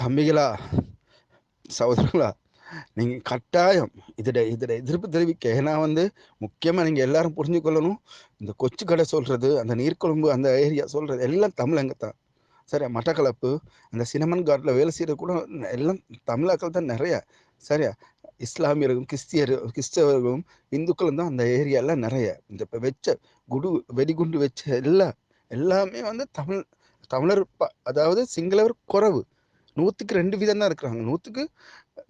தம்பிகளா சகோதரங்களா நீங்கள் கட்டாயம் இதோட இதில் எதிர்ப்பு தெரிவிக்க. ஏன்னா வந்து முக்கியமாக நீங்கள் எல்லாரும் புரிஞ்சு கொள்ளணும். இந்த கொச்சு கடை சொல்கிறது அந்த நீர்க்குழம்பு அந்த ஏரியா சொல்கிறது எல்லாம் தமிழங்க தான். சரியா மட்டக்களப்பு அந்த சினமன் காட்டில் வேலை செய்கிறது கூட எல்லாம் தமிழாக்கள் தான் நிறையா. சரியா இஸ்லாமியர்களும் கிறிஸ்தியர் கிறிஸ்தவர்களும் இந்துக்களும் தான் அந்த ஏரியாலாம் நிறைய. இந்த இப்போ வச்ச குடு வெடிகுண்டு வச்ச எல்லாம் எல்லாமே வந்து தமிழ் தமிழர் ப- அதாவது சிங்களவர் குறைவு. நூற்றுக்கு ரெண்டு வீதம் தான் இருக்கிறாங்க. நூற்றுக்கு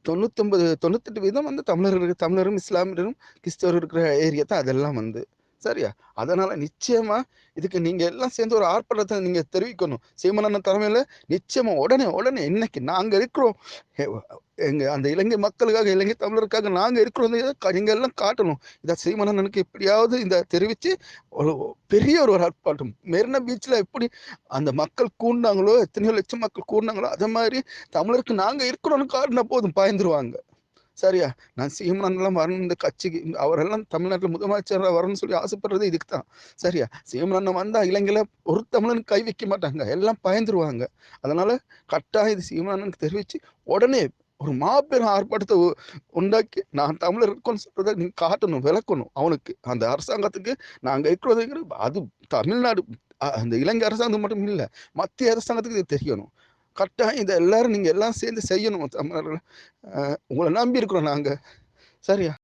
தொண்ணூத்தொம்பது தொண்ணூத்தெட்டு வீதம் வந்து தமிழர் தமிழரும் இஸ்லாமியரும் கிறிஸ்தவரும் இருக்கிற ஏரியா தான் அதெல்லாம் வந்து. சரியா? அதனால நிச்சயமா இதுக்கு நீங்க எல்லாம் சேர்ந்து ஒரு ஆர்ப்பாட்டத்தை நீங்க தெரிவிக்கணும். சீமனன் தலைமையில நிச்சயமா உடனே உடனே இன்னைக்கு நாங்க இருக்கிறோம். எங்கள் எங்க அந்த இலங்கை மக்களுக்காக இலங்கை தமிழருக்காக நாங்க இருக்கிறோம். இதை நீங்க எல்லாம் காட்டணும். இதை சீமனனுக்கு எப்படியாவது இந்த தெரிவிச்சு ஒரு பெரிய ஒரு ஒரு ஆர்ப்பாட்டம். மெரினா பீச்ல எப்படி அந்த மக்கள் கூடினாங்களோ எத்தனையோ லட்சம் மக்கள் கூடினாங்களோ அதே மாதிரி தமிழருக்கு நாங்க இருக்கிறோம்னு காட்டினா போதும் பாய்ந்துருவாங்க. சரியா? நான் சீமனன்லாம் வரணும் இந்த கட்சிக்கு. அவரெல்லாம் தமிழ்நாட்டில் முதலமைச்சராக வரணும்னு சொல்லி ஆசைப்படுறது இதுக்கு தான் சரியா? சீமனன் வந்தால் இலங்கையில் ஒரு தமிழன் கை வைக்க மாட்டாங்க. எல்லாம் பயந்துருவாங்க. அதனால் கட்டாயம் இது சீமனனுக்கு தெரிவித்து உடனே ஒரு மாபெரும் ஆர்ப்பாட்டத்தை உண்டாக்கி நான் தமிழர் இருக்கோன்னு சொல்றதை நீங்க காட்டணும் விளக்கணும் அவனுக்கு. அந்த அரசாங்கத்துக்கு நாங்க இருக்கிறதுங்கிற அது தமிழ்நாடு அந்த இலங்கை அரசாங்கம் மட்டும் இல்லை மத்திய அரசாங்கத்துக்கு இது தெரியணும். கட்டாயம் இதை எல்லாரும் நீங்கள் எல்லாம் சேர்ந்து செய்யணும் தமிழர்கள் உங்களை நம்பி இருக்கிறோம் நாங்கள் சரியா?